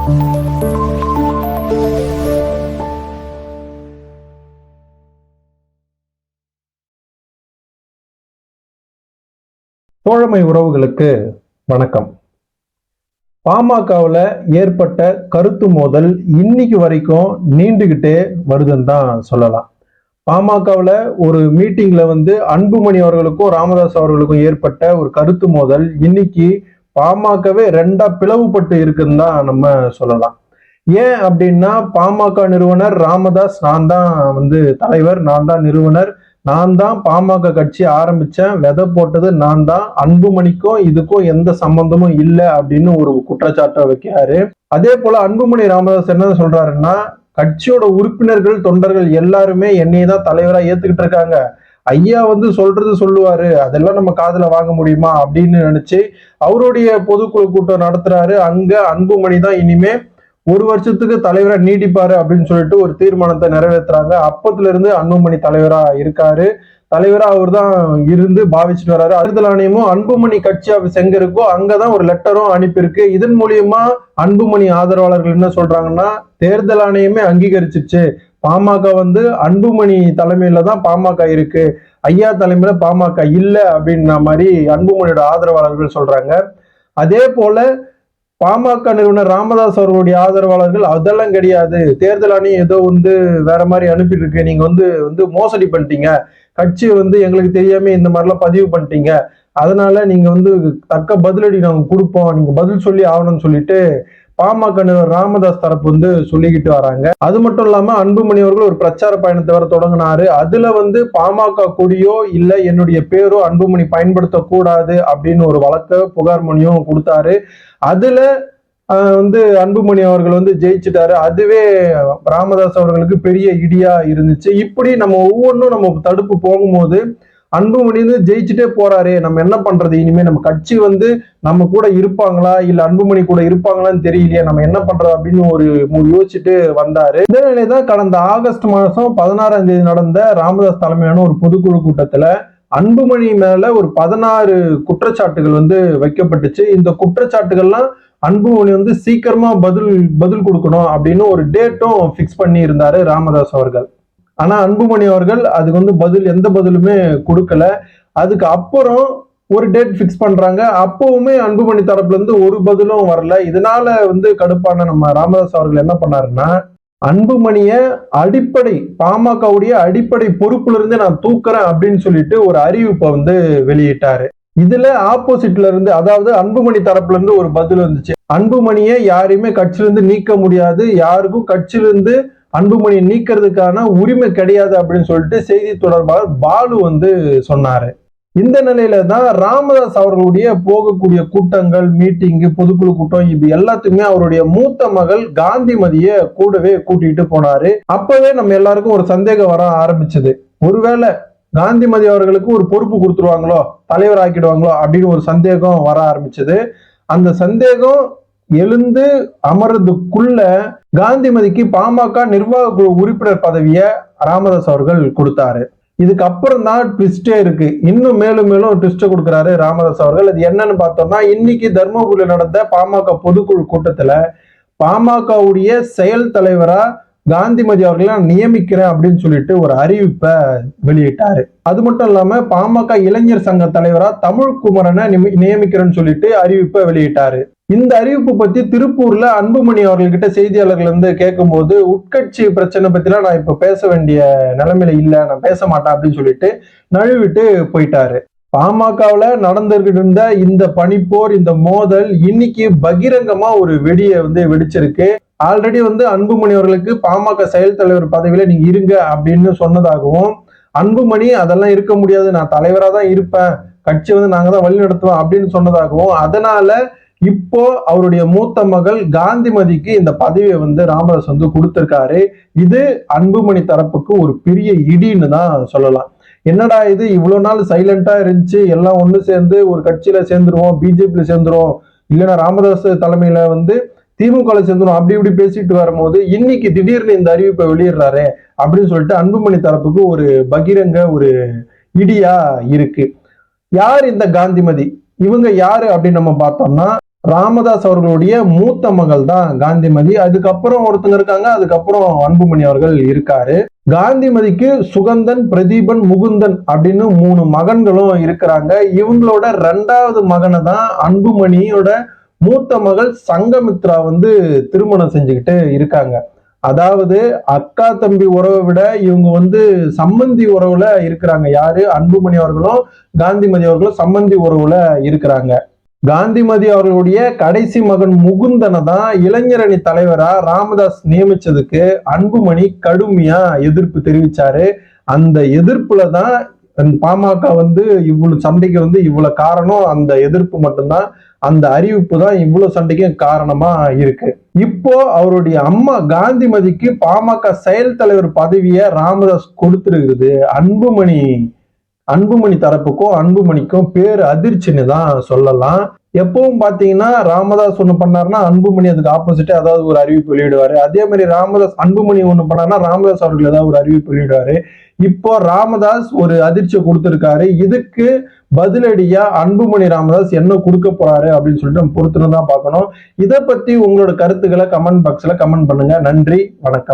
தோழமை உறவுகளுக்கு வணக்கம். பாமகவில் ஏற்பட்ட கருத்து மோதல் இன்னைக்கு வரைக்கும் நீண்டுகிட்டே வருதுன்னு தான் சொல்லலாம். பாமகவில் ஒரு மீட்டிங்ல வந்து அன்புமணி அவர்களுக்கும் ராமதாஸ் அவர்களுக்கும் ஏற்பட்ட ஒரு கருத்து மோதல் இன்னைக்கு பாமகவே ரெண்டா பிளவுபட்டு இருக்குன்னு தான் நம்ம சொல்லலாம். ஏன் அப்படின்னா பாமக நிறுவனர் ராமதாஸ் நான் தான் வந்து தலைவர் நான் தான் நிறுவனர். நான் தான் பாமக கட்சி ஆரம்பிச்சேன். விதை போட்டது நான் தான். அன்புமணிக்கும் இதுக்கும் எந்த சம்பந்தமும் இல்லை அப்படின்னு ஒரு குற்றச்சாட்டை வைக்கிறாரு. அதே போல அன்புமணி ராமதாஸ் என்ன சொல்றாருன்னா கட்சியோட உறுப்பினர்கள் தொண்டர்கள் எல்லாருமே என்னையை தான் தலைவராக ஏத்துக்கிட்டு இருக்காங்க. ஐயா வந்து சொல்றது சொல்லுவாரு அதெல்லாம் நம்ம காதுல வாங்க முடியுமா? அப்படின்னு நினைச்சு அவருடைய பொதுக்குழு கூட்டம் நடத்துறாரு. அங்க அன்புமணி தான் இனிமே ஒரு வருஷத்துக்கு தலைவரா நீடிப்பாரு அப்படின்னு சொல்லிட்டு ஒரு தீர்மானத்தை நிறைவேற்றுறாங்க அப்பத்துல இருந்து அன்புமணி தலைவரா இருக்காரு. தலைவரா அவர் தான் இருந்து பாவிச்சுட்டு வர்றாரு. தேர்தல் ஆணையமும் அன்புமணி கட்சி ஆஃபீஸ் எங்க இருக்கோ அங்கதான் ஒரு லெட்டரும் அனுப்பியிருக்கு. இதன் மூலியமா அன்புமணி ஆதரவாளர்கள் என்ன சொல்றாங்கன்னா தேர்தல் ஆணையமே அங்கீகரிச்சிருச்சு. பாமக வந்து அன்புமணி தலைமையில தான் பாமக இருக்கு. ஐயா தலைமையில பாமக இல்லை அப்படின்ற மாதிரி அன்புமணியோட ஆதரவாளர்கள் சொல்றாங்க. அதே போல பாமக நிறுவனர் ராமதாஸ் அவர்களுடைய ஆதரவாளர்கள் அதெல்லாம் கிடையாது. தேர்தல் ஆணையம் ஏதோ வந்து வேற மாதிரி அனுப்பிட்டு இருக்கு. நீங்க வந்து வந்து மோசடி பண்ணிட்டீங்க. கட்சி வந்து எங்களுக்கு தெரியாம இந்த மாதிரிலாம் பதிவு பண்ணிட்டீங்க. அதனால நீங்க வந்து தக்க பதிலடி நாங்கள் கொடுப்போம். நீங்க பதில் சொல்லி ஆகணும்னு சொல்லிட்டு பாமக நிறுவனர் ராமதாஸ் தரப்பு வந்து சொல்லிக்கிட்டு வராங்க. அது மட்டும் இல்லாம அன்புமணி அவர்கள் ஒரு பிரச்சார பயணத்தை வர தொடங்கினாரு. அதுல வந்து பாமக கொடியோ இல்ல என்னுடைய பேரோ அன்புமணி பயன்படுத்தக்கூடாது அப்படின்னு ஒரு வழக்க புகார் மணியும் கொடுத்தாரு. அதுல வந்து அன்புமணி அவர்கள் வந்து ஜெயிச்சுட்டாரு. அதுவே ராமதாஸ் அவர்களுக்கு பெரிய இடியா இருந்துச்சு. இப்படி நம்ம ஒவ்வொன்றும் நம்ம தடுப்பு போகும்போது அன்புமணி வந்து ஜெயிச்சுட்டே போறாரு நம்ம என்ன பண்றது? இனிமே நம்ம கட்சி வந்து நம்ம கூட இருப்பாங்களா? இல்ல அன்புமணி கூட இருப்பாங்களான்னு தெரியலையே நம்ம என்ன பண்றது அப்படின்னு ஒரு யோசிச்சுட்டு வந்தாரு. இந்த நிலைதான் கடந்த ஆகஸ்ட் மாசம் பதினாறாம் தேதி நடந்த ராமதாஸ் தலைமையான ஒரு பொதுக்குழு கூட்டத்துல அன்புமணி மேல ஒரு பதினாறு குற்றச்சாட்டுகள் வந்து வைக்கப்பட்டுச்சு. இந்த குற்றச்சாட்டுகள்லாம் அன்புமணி வந்து சீக்கிரமா பதில் பதில் கொடுக்கணும் அப்படின்னு ஒரு டேட்டும் ஃபிக்ஸ் பண்ணி இருந்தாரு ராமதாஸ் அவர்கள். ஆனா அன்புமணி அவர்கள் அதுக்கு வந்து பதில் எந்த பதிலுமே கொடுக்கல. அதுக்கு அப்புறம் ஒரு டேட் ஃபிக்ஸ் பண்றாங்க. அப்பவுமே அன்புமணி தரப்புல இருந்து ஒரு பதிலும் வரல. இதனால வந்து கடுப்பான நம்ம ராமதாஸ் அவர்கள் என்ன பண்ணாருன்னா அன்புமணிய அடிப்படை பாமகவுடைய அடிப்படை பொறுப்புல இருந்து நான் தூக்குறேன் அப்படின்னு சொல்லிட்டு ஒரு அறிவிப்பை வந்து வெளியிட்டாரு. இதுல ஆப்போசிட்ல இருந்து அதாவது அன்புமணி தரப்புல இருந்து ஒரு பதில் வந்துச்சு. அன்புமணியை யாரையுமே கட்சியிலிருந்து நீக்க முடியாது. யாருக்கும் கட்சியிலிருந்து அன்புமணி நீக்கிறதுக்கான உரிமை கிடையாது அப்படின்னு சொல்லிட்டு செய்தி தொடர்பாளர் பாலு வந்து சொன்னாரு. இந்த நிலையில தான் ராமதாஸ் அவர்களுடைய போகக்கூடிய கூட்டங்கள் மீட்டிங்கு பொதுக்குழு கூட்டம் இது எல்லாத்துக்குமே அவருடைய மூத்த மகள் காந்திமதிய கூடவே கூட்டிட்டு போனாரு. அப்பவே நம்ம எல்லாருக்கும் ஒரு சந்தேகம் வர ஆரம்பிச்சது. ஒருவேளை காந்திமதி அவர்களுக்கு ஒரு பொறுப்பு கொடுத்துருவாங்களோ தலைவர் ஆக்கிடுவாங்களோ அப்படின்னு ஒரு சந்தேகம் வர ஆரம்பிச்சது. அந்த சந்தேகம் எழுந்து அமர்றதுக்குள்ள காந்திமதிக்கு பாமக நிர்வாக குழு உறுப்பினர் பதவியை ராமதாஸ் அவர்கள் கொடுத்தாரு. இதுக்கு அப்புறம் தான் ட்விஸ்டே இருக்கு. இன்னும் மேலும் மேலும் ட்விஸ்ட கொடுக்குறாரு ராமதாஸ் அவர்கள். அது என்னன்னு பார்த்தோம்னா இன்னைக்கு தர்மபுரியில் நடந்த பாமக பொதுக்குழு கூட்டத்துல பாமகவுடைய செயல் தலைவரா காந்திமதி அவர்களை நியமிக்கிறேன் அப்படின்னு சொல்லிட்டு ஒரு அறிவிப்பை வெளியிட்டாரு. அது மட்டும் இல்லாம பாமக இளைஞர் சங்க தலைவரா தமிழ் குமரனை நியமிக்கிறேன்னு சொல்லிட்டு அறிவிப்பை வெளியிட்டாரு. இந்த அறிவிப்பு பத்தி திருப்பூர்ல அன்புமணி அவர்கள்கிட்ட செய்தியாளர்கள் வந்து கேட்கும்போது உட்கட்சி பிரச்சனை பத்திலாம் நான் இப்ப பேச வேண்டிய நிலைமையில இல்ல நான் பேச மாட்டேன் அப்படின்னு சொல்லிட்டு நழுவிட்டு போயிட்டாரு. பாமகவுல நடந்துகிட்டு இருந்த இந்த பனிப்போர் இந்த மோதல் இன்னைக்கு பகிரங்கமா ஒரு வெடியை வந்து வெடிச்சிருக்கு. ஆல்ரெடி வந்து அன்புமணி அவர்களுக்கு பாமக செயல் தலைவர் பதவியில நீங்க இருங்க அப்படின்னு சொன்னதாகவும் அன்புமணி அதெல்லாம் இருக்க முடியாது நான் தலைவராக தான் இருப்பேன் கட்சி வந்து நாங்க தான் வழி நடத்துவோம் அப்படின்னு சொன்னதாகவும் அதனால இப்போ அவருடைய மூத்த மகள் காந்திமதிக்கு இந்த பதவியை வந்து ராமதாஸ் வந்து கொடுத்திருக்காரு. இது அன்புமணி தரப்புக்கு ஒரு பெரிய இடின்னு தான் சொல்லலாம். என்னடா இது? இவ்வளோ நாள் சைலண்டா இருந்துச்சு. எல்லாம் ஒன்று சேர்ந்து ஒரு கட்சியில சேர்ந்துருவோம் பிஜேபியில சேர்ந்துருவோம். இல்லைன்னா ராமதாஸ் தலைமையில வந்து திமுக சேர்ந்துரும் அப்படி இப்படி பேசிட்டு வரும்போது இன்னைக்கு திடீர்னு இந்த அறிவிப்பை வெளியிடுறாரு அப்படின்னு சொல்லிட்டு அன்புமணி தரப்புக்கு ஒரு பகிரங்க ஒரு இடியா இருக்கு. யார் இந்த காந்திமதி? இவங்க யாரு அப்படின்னு நம்ம பார்த்தோம்னா ராமதாஸ் அவர்களுடைய மூத்த மகள் தான் காந்திமதி. அதுக்கப்புறம் ஒருத்தங்க இருக்காங்க. அதுக்கப்புறம் அன்புமணி அவர்கள் இருக்காரு. காந்திமதிக்கு சுகந்தன் பிரதீபன் முகுந்தன் அப்படின்னு மூணு மகன்களும் இருக்கிறாங்க. இவங்களோட ரெண்டாவது மகனை தான் அன்புமணியோட மூத்த மகள் சங்கமித்ரா வந்து திருமணம் செஞ்சுக்கிட்டு இருக்காங்க. அதாவது அக்கா தம்பி உறவை விட இவங்க வந்து சம்பந்தி உறவுல இருக்கிறாங்க. யாரு? அன்புமணி அவர்களும் காந்திமதி அவர்களும் சம்பந்தி உறவுல இருக்கிறாங்க. காந்திமதி அவர்களுடைய கடைசி மகன் முகுந்தனை தான் இளைஞரணி தலைவரா ராமதாஸ் நியமிச்சதுக்கு அன்புமணி கடுமையா எதிர்ப்பு தெரிவிச்சாரு. அந்த எதிர்ப்புல தான் பாமக வந்து இவ்வளவு சண்டைக்கு வந்து இவ்வளவு காரணம் அந்த எதிர்ப்பு மட்டும்தான் அந்த அறிவிப்பு தான் இவ்வளவு சண்டைக்கும் காரணமா இருக்கு. இப்போ அவருடைய அம்மா காந்திமதிக்கு பாமக செயல் தலைவர் பதவியை ராமதாஸ் கொடுத்துருக்குது அன்புமணி அன்புமணி தரப்புக்கும் அன்புமணிக்கும் பேர் அதிர்ச்சின்னு தான் சொல்லலாம். எப்பவும் பாத்தீங்கன்னா ராமதாஸ் ஒண்ணு பண்ணாருன்னா அன்புமணி அதுக்கு ஆப்போசிட்டே ஏதாவது ஒரு அறிவிப்பு வெளியிடுவாரு. அதே மாதிரி ராமதாஸ் அன்புமணி ஒண்ணு பண்ணாருன்னா ராமதாஸ் அவர்கள் ஏதாவது ஒரு அறிவிப்பு வெளியிடுவாரு. இப்போ ராமதாஸ் ஒரு அதிர்ச்சியை கொடுத்திருக்காரு. இதுக்கு பதிலடியா அன்புமணி ராமதாஸ் என்ன கொடுக்க போறாரு அப்படின்னு சொல்லிட்டு நம்ம பொறுத்துன்னு தான் பார்க்கணும். இதை பத்தி உங்களோட கருத்துக்களை கமெண்ட் பாக்ஸ்ல கமெண்ட் பண்ணுங்க. நன்றி வணக்கம்.